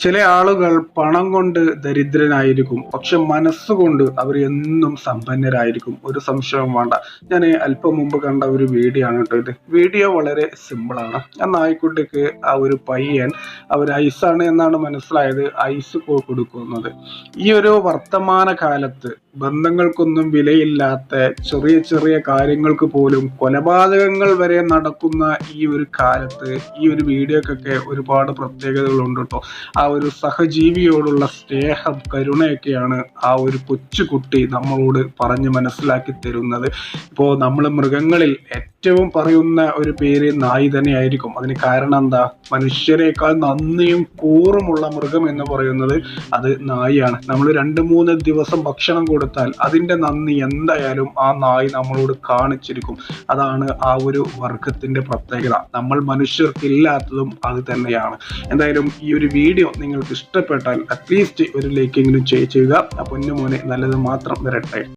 ചില ആളുകൾ പണം കൊണ്ട് ദരിദ്രനായിരിക്കും. പക്ഷെ മനസ്സുകൊണ്ട് അവർ എന്നും സമ്പന്നരായിരിക്കും. ഒരു സംശയവും വേണ്ട. ഞാൻ അല്പം മുമ്പ് കണ്ട ഒരു വീഡിയോ ആണ് കേട്ടോ ഇത്. വീഡിയോ വളരെ സിമ്പിൾ ആണ്. ആ നായ്ക്കുട്ടിക്ക് ആ ഒരു പയ്യൻ അവർ ഐസാണ് എന്നാണ് മനസ്സിലായത്. ഐസ് കൊടുക്കുന്നത്. ഈ ഒരു വർത്തമാന കാലത്ത് ബന്ധങ്ങൾക്കൊന്നും വിലയില്ലാത്ത ചെറിയ ചെറിയ കാര്യങ്ങൾക്ക് പോലും കൊലപാതകങ്ങൾ വരെ നടക്കുന്ന ഈ ഒരു കാലത്ത് ഈ ഒരു വീഡിയോക്കൊക്കെ ഒരുപാട് പ്രത്യേകതകളുണ്ട് കേട്ടോ. ആ ഒരു സഹജീവിയോടുള്ള സ്നേഹം കരുണയൊക്കെയാണ് ആ ഒരു കൊച്ചുകുട്ടി നമ്മളോട് പറഞ്ഞ് മനസ്സിലാക്കി തരുന്നത്. ഇപ്പോൾ നമ്മൾ മൃഗങ്ങളിൽ ഏറ്റവും പറയുന്ന ഒരു പേര് നായി തന്നെയായിരിക്കും. അതിന് കാരണം എന്താ? മനുഷ്യരെക്കാൾ നന്ദിയും കൂറുമുള്ള മൃഗം എന്ന് പറയുന്നത് അത് നായിയാണ് നമ്മൾ രണ്ട് മൂന്ന് ദിവസം ഭക്ഷണം കൊടുത്താൽ അതിന്റെ നന്ദി എന്തായാലും ആ നായി നമ്മളോട് കാണിച്ചിരിക്കും. അതാണ് ആ ഒരു വർഗത്തിന്റെ പ്രത്യേകത. നമ്മൾ മനുഷ്യർക്കില്ലാത്തതും അത് തന്നെയാണ്. എന്തായാലും ഈ ഒരു വീഡിയോ നിങ്ങൾക്ക് ഇഷ്ടപ്പെട്ടാൽ അറ്റ്ലീസ്റ്റ് ഒരു ലൈക്കെങ്കിലും ചെയ്യുക. പൊന്നുമോനെ നല്ലത് മാത്രം വരട്ടെ.